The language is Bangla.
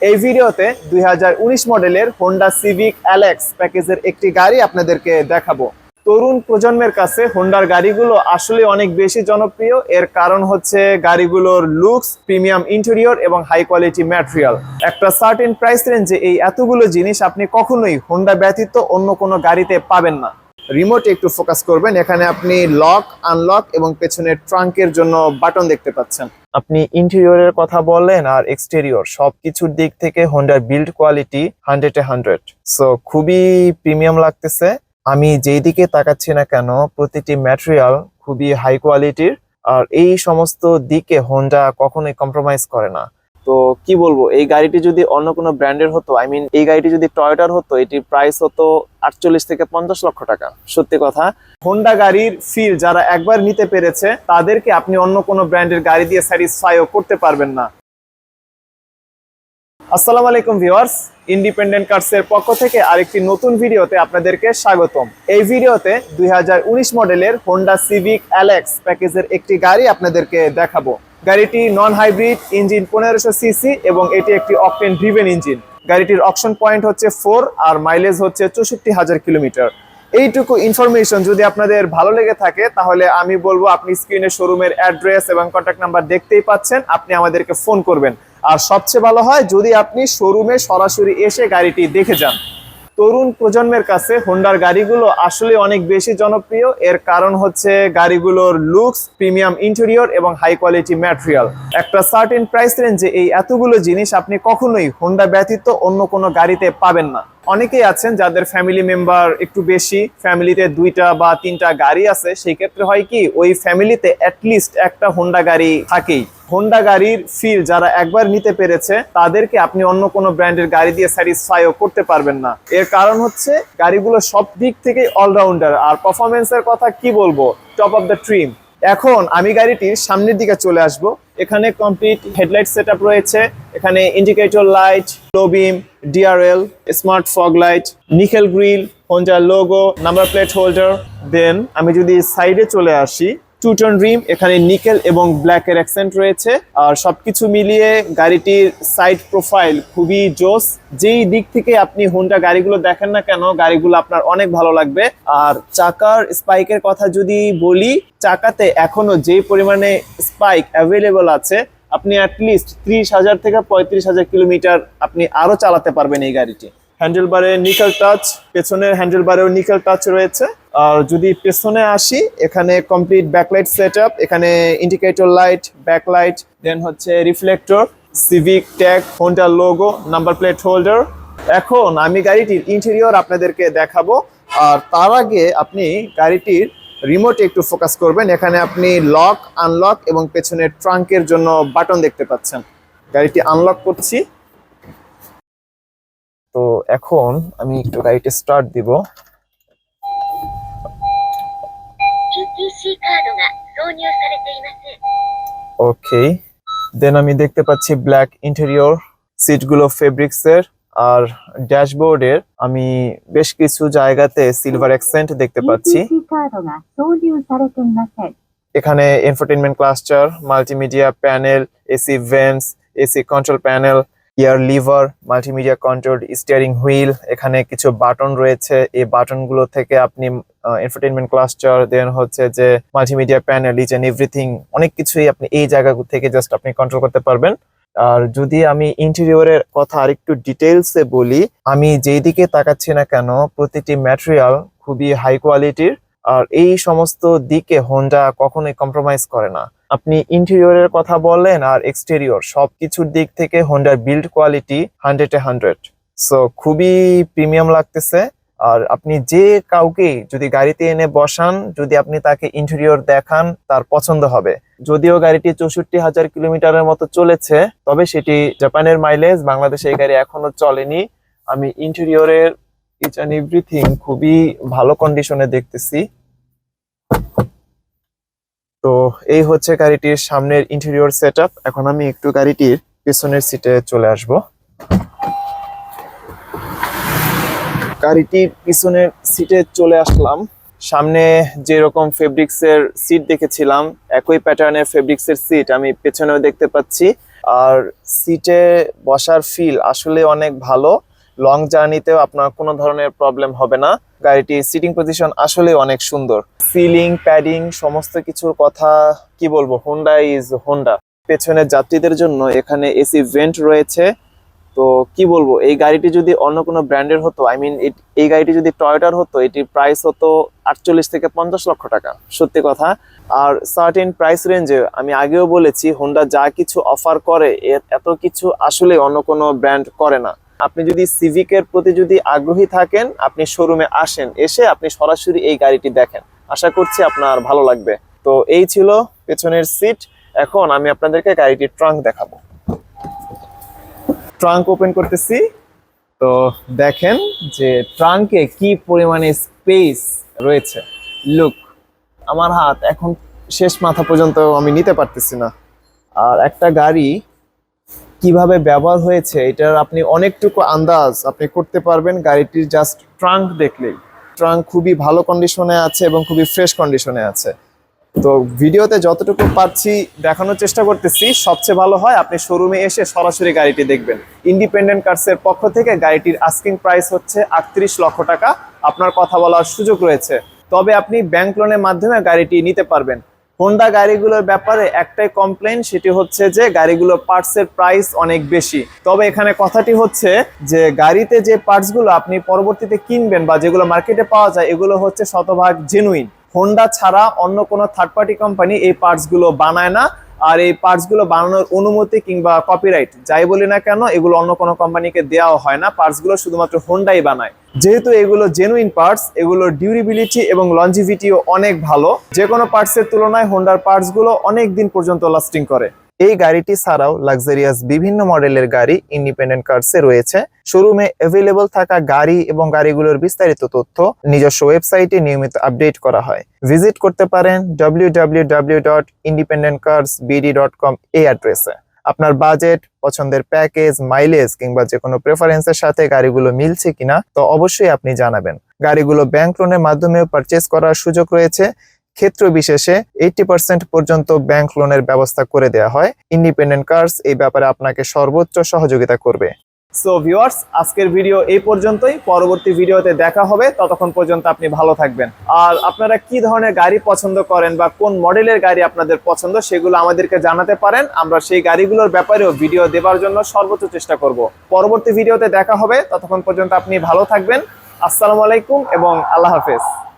এই ভিডিওতে দুই হাজার উনিশ মডেলের হোন্ডা সিভিক অ্যালেক্স প্যাকেজের একটি গাড়ি আপনাদেরকে দেখাবো। তরুণ প্রজন্মের কাছে হোন্ডার গাড়িগুলো আসলে অনেক বেশি জনপ্রিয়। এর কারণ হচ্ছে গাড়িগুলোর লুকস প্রিমিয়াম ইন্টেরিয়র এবং হাই কোয়ালিটি ম্যাটেরিয়াল একটা সার্টেন প্রাইস রেঞ্জে এই এতগুলো জিনিস আপনি কখনোই হোন্ডা ব্যতীত অন্য কোনো গাড়িতে পাবেন না। রিমোটে একটু ফোকাস করবেন। এখানে আপনি লক আনলক এবং পেছনের ট্রাঙ্কের জন্য বাটন দেখতে পাচ্ছেন। আপনি ইন্টেরিয়রের কথা বললেন আর এক্সটেরিয়র সবকিছুর দিক থেকে হোন্ডার বিল্ড কোয়ালিটি হান্ড্রেডে হান্ড্রেড সো খুবই প্রিমিয়াম লাগতেছে। আমি যেই দিকে তাকাচ্ছি না কেন, প্রতিটি ম্যাটেরিয়াল খুবই হাই কোয়ালিটির আর এই সমস্ত দিকে হোন্ডা কখনোই কম্প্রোমাইজ করে না। তো কি বলব, এই গাড়িটি যদি অন্য কোনো ব্র্যান্ডের হতো আই মিন এই গাড়িটি যদি টয়োটার হতো, এটির প্রাইস হতো আটচল্লিশ থেকে পঞ্চাশ লক্ষ টাকা। সত্যি কথা হোন্ডা গাড়ির ফিল যারা একবার নিতে পেরেছে, তাদেরকে আপনি অন্য কোনো ব্র্যান্ডের গাড়ি দিয়ে স্যাটিসফাইও করতে পারবেন না। আসসালামু আলাইকুম ভিউয়ার্স ইন্ডিপেন্ডেন্ট কার্সের পক্ষ থেকে আরেকটি নতুন ভিডিওতে আপনাদেরকে স্বাগতম। এই ভিডিওতে দুই হাজার উনিশ মডেলের হোন্ডা সিভিক অ্যালেক্স প্যাকেজের একটি গাড়ি আপনাদেরকে দেখাবো। গাড়িটি নন হাইব্রিড ইঞ্জিন পনেরোশো সিসি এবং এটি একটি অকটেন ড্রিভেন ইঞ্জিন গাড়িটির অপশন পয়েন্ট হচ্ছে ফোর আর মাইলেজ হচ্ছে চৌষট্টি হাজার কিলোমিটার। এইটুকু ইনফরমেশন যদি আপনাদের ভালো লেগে থাকে, তাহলে আমি বলব আপনি স্ক্রিনে শোরুমের অ্যাড্রেস এবং কন্ট্যাক্ট নাম্বার দেখতেই পাচ্ছেন, আপনি আমাদেরকে ফোন করবেন। আর সবচেয়ে ভালো হয়, যদি আপনি শোরুমে সরাসরি এসে গাড়িটি দেখে যান। তরুণ প্রজন্মের কাছে হোন্ডার গাড়িগুলো আসলে অনেক বেশি জনপ্রিয়। এর কারণ হচ্ছে গাড়িগুলোর লুকস প্রিমিয়াম ইন্টেরিয়র এবং হাই কোয়ালিটি ম্যাটেরিয়াল একটা সার্টেন প্রাইস রেঞ্জে এই এতগুলো জিনিস আপনি কখনোই হোন্ডা ব্যতীত অন্য কোনো গাড়িতে পাবেন না। অনেকেই আছেন যাদের ফ্যামিলি মেম্বার একটু বেশি ফ্যামিলিতে দুইটা বা তিনটা গাড়ি আছে, সেই ক্ষেত্রে হয় কি, ওই ফ্যামিলিতে অ্যাটলিস্ট একটা হোন্ডা গাড়ি থাকেই। হোন্ডা গাড়ির ফিল যারা একবার নিতে পেরেছে, তাদেরকে আপনি অন্য কোনো ব্র্যান্ডের গাড়ি দিয়ে স্যাটিসফাইও করতে পারবেন না। এর কারণ হচ্ছে, গাড়িগুলো সব দিক থেকে অলরাউন্ডার আর পারফরমেন্সের কথা কি বলব? টপ অফ দ্য ট্রিম এখন আমি গাড়িটির সামনের দিকে চলে আসব। এখানে কমপ্লিট হেডলাইট সেট রয়েছে। এখানে indicator light low beam DRL smart fog light nickel grill হোন্ডার logo number plate holder then আমি যদি সাইডে চলে আসি টু টোন রিম এখানে নিকেল এবং ব্ল্যাক এর অ্যাকসেন্ট রয়েছে। আর সবকিছু মিলিয়ে গাড়িটির সাইড প্রোফাইল খুবই জোস। যেই দিক থেকে আপনি হোন্ডা গাড়িগুলো দেখেন না কেন, গাড়িগুলো আপনার অনেক ভালো লাগবে। আর চাকার স্পাইকের কথা যদি বলি, চাকাতে এখনও যে পরিমাণে স্পাইক অ্যাভেলেবল আছে আপনি অ্যাটলিস্ট ত্রিশ হাজার থেকে পঁয়ত্রিশ হাজার কিলোমিটার আপনি আরও চালাতে পারবেন এই গাড়িটি। হ্যান্ডেল বারে নিকেল টাচ পেছনের হ্যান্ডেল বারেও নিকেল টাচ রয়েছে। আর যদি পেছনে আসি, এখানে কমপ্লিট ব্যাকলাইট সেট আপ এখানে ইন্ডিকেটর লাইট ব্যাকলাইট দেন হচ্ছে রিফ্লেক্টর সিভিক ট্যাগ হোন্ডার লোগো নাম্বার প্লেট হোল্ডার এখন আমি গাড়িটির ইন্টেরিয়র আপনাদেরকে দেখাবো। আর তার আগে আপনি গাড়িটির রিমোট একটু ফোকাস করবেন। এখানে আপনি লক আনলক এবং পেছনের ট্রাঙ্কের জন্য বাটন দেখতে পাচ্ছেন। গাড়িটি আনলক করছি। তো এখন আমি একটু গাড়িটি স্টার্ট দিব। ওকে দেন আমি দেখতে পাচ্ছি ব্ল্যাক ইন্টেরিয়র সিটগুলো ফেব্রিক্সের আর ড্যাশবোর্ডের আমি বেশ কিছু জায়গাতে সিলভার অ্যাকসেন্ট দেখতে পাচ্ছি। এখানে infotainment cluster multimedia panel AC vents AC control panel gear lever multimedia control steering wheel এখানে কিছু বাটন রয়েছে। এই বাটনগুলো থেকে আপনি এন্টারটেনমেন্ট ক্লাস্টার দেন হচ্ছে যে multimedia panel each and everything অনেক কিছুই আপনি এই জায়গা থেকে জাস্ট আপনি কন্ট্রোল করতে পারবেন। আর যদি আমি ইন্টেরিয়রের কথা আরেকটু ডিটেলসে বলি, আমি যেই দিকে তাকাচ্ছি না কেন, প্রতিটি ম্যাটেরিয়াল খুবই হাই কোয়ালিটির আর এই সমস্ত দিকে হোন্ডা কখনোই কম্প্রোমাইজ করে না। আপনি ইন্টেরিয়রের কথা বললেন আর এক্সটেরিয়র সবকিছুর দিক থেকে হোন্ডার বিল্ড কোয়ালিটি হান্ড্রেডে হান্ড্রেড সো খুবই প্রিমিয়াম লাগতেছে। আর আপনি যে কাউকে যদি গাড়িতে এনে বসান, যদি আপনি তাকে ইন্টেরিয়র দেখান, তার পছন্দ হবে। যদিও গাড়িটি চৌষট্টি হাজার কিলোমিটারের মতো চলেছে, তবে সেটি জাপানের মাইলেজ বাংলাদেশে এই গাড়ি এখনও চলেনি। আমি ইন্টেরিয়রের ইচ অ্যান্ড এভরিথিং খুবই ভালো কন্ডিশনে দেখতেছি। তো এই হচ্ছে গাড়িটির সামনের ইন্টেরিয়র সেট এখন আমি একটু গাড়িটির পেছনের সিটে চলে আসব। গাড়িটির পিছনের সিটে চলে আসলাম। সামনে যেরকম ফেব্রিক্সের সিট দেখেছিলাম, একই প্যাটার্নের ফেব্রিক্সের সিট আমি পেছনেও দেখতে পাচ্ছি। আর সিটে বসার ফিল আসলে অনেক ভালো। লং জার্নিতেও আপনার কোনো ধরনের প্রবলেম হবে না। গাড়িটির সিটিং পজিশন আসলে অনেক সুন্দর। সিলিং প্যাডিং সমস্ত কিছুর কথা কি বলব? হোন্ডা ইজ হোন্ডা পেছনের যাত্রীদের জন্য এখানে এসি ভেন্ট রয়েছে। তো কি বলব, এই গাড়িটি যদি অন্য কোনো ব্র্যান্ডের হতো আই মিন এই গাড়িটি যদি টয়োটার হতো, এটির প্রাইস হতো আটচল্লিশ থেকে পঞ্চাশ লক্ষ টাকা, সত্যি কথা। আর সার্টেন প্রাইস রেঞ্জে আমি আগেও বলেছি হোন্ডা যা কিছু অফার করে এত কিছু আসলে অন্য কোনো ব্র্যান্ড করে না। আপনি যদি সিভিকের প্রতি যদি আগ্রহী থাকেন, আপনি শোরুমে আসেন, এসে আপনি সরাসরি এই গাড়িটি দেখেন। আশা করছি আপনার ভালো লাগবে। তো এই ছিল পেছনের সিট এখন আমি আপনাদেরকে গাড়িটির ট্রাঙ্ক দেখাবো। ট্রাঙ্ক ওপেন করতেছি। তো দেখেন যে ট্রাঙ্কে কি পরিমাণে স্পেস রয়েছে। লুক আমার হাত এখন শেষ মাথা পর্যন্ত আমি নিতে পারতেছি না। আর একটা গাড়ি কীভাবে ব্যবহার হয়েছে, এটার আপনি অনেকটুকু আন্দাজ আপনি করতে পারবেন গাড়িটির জাস্ট ট্রাঙ্ক দেখলেই। ট্রাঙ্ক খুবই ভালো কন্ডিশনে আছে এবং খুবই ফ্রেশ কন্ডিশনে আছে। তো ভিডিওতে যতটুকু পারছি দেখানোর চেষ্টা করতেছি, সবচেয়ে ভালো হয় আপনি শোরুমে এসে সরাসরি গাড়িটি দেখবেন। ইন্ডিপেন্ডেন্ট কার্সের পক্ষ থেকে গাড়িটির আস্কিং প্রাইস হচ্ছে আটত্রিশ লক্ষ টাকা। আপনার কথা বলার সুযোগ রয়েছে। তবে আপনি ব্যাংক লোনের মাধ্যমে গাড়িটি নিতে পারবেন। হোন্ডা গাড়িগুলোর ব্যাপারে একটাই কমপ্লেন সেটি হচ্ছে যে গাড়িগুলোর পার্টসের প্রাইস অনেক বেশি। তবে এখানে কথাটি হচ্ছে যে গাড়িতে যে পার্টসগুলো আপনি পরবর্তীতে কিনবেন বা যেগুলো মার্কেটে পাওয়া যায়, এগুলো হচ্ছে শতভাগ জেনুইন হোন্ডা ছাড়া অন্য কোনো থার্ড পার্টি কোম্পানি এই পার্টসগুলো বানায় না। আর এই পার্টসগুলো বানানোর অনুমতি কিংবা কপিরাইট যাই বলি না কেন, এগুলো অন্য কোনো কোম্পানিকে দেওয়া হয় না। পার্টসগুলো শুধুমাত্র হোন্ডাই বানায়। যেহেতু এগুলো জেনুইন পার্টস এগুলোর ডিউরিবিলিটি এবং লঞ্জিভিটিও অনেক ভালো। যে কোনো পার্টসের তুলনায় হোন্ডার পার্টসগুলো অনেক দিন পর্যন্ত লাস্টিং করে। এই গাড়িটি ছাড়াও লাক্সারিয়াস বিভিন্ন মডেলের গাড়ি ইন্ডিপেন্ডেন্ট কার্সে রয়েছে। শোরুমে অ্যাভেলেবল থাকা গাড়ি এবং গাড়িগুলোর বিস্তারিত তথ্য নিজস্ব ওয়েবসাইটে নিয়মিত আপডেট করা হয়। ভিজিট করতে পারেন কম এই অ্যাড্রেসে আপনার বাজেট পছন্দের প্যাকেজ মাইলেজ কিংবা যে কোনো প্রেফারেন্সের সাথে গাড়িগুলো মিলছে কিনা তো অবশ্যই আপনি জানাবেন। গাড়িগুলো ব্যাংক লোনের মাধ্যমেও পারচেজ করার সুযোগ রয়েছে। ক্ষেত্র বিশেষে এইটি পার্সেন্ট পর্যন্ত ব্যাংক লোনের ব্যবস্থা করে দেওয়া হয়। ইন্ডিপেন্ডেন্ট কার্স এই ব্যাপারে আপনাকে সর্বোচ্চ সহযোগিতা করবে। সো ভিউয়ার্স আজকের ভিডিও এই পর্যন্তই। পরবর্তী ভিডিওতে দেখা হবে। ততক্ষণ পর্যন্ত আপনি ভালো থাকবেন। আর আপনারা কি ধরনের গাড়ি পছন্দ করেন বা কোন মডেলের গাড়ি আপনাদের পছন্দ সেগুলো আমাদেরকে জানাতে পারেন। আমরা সেই গাড়িগুলোর ব্যাপারেও ভিডিও দেওয়ার জন্য সর্বোচ্চ চেষ্টা করব। পরবর্তী ভিডিওতে দেখা হবে। ততক্ষণ পর্যন্ত আপনি ভালো থাকবেন। আসসালামু আলাইকুম এবং আল্লাহ হাফেজ।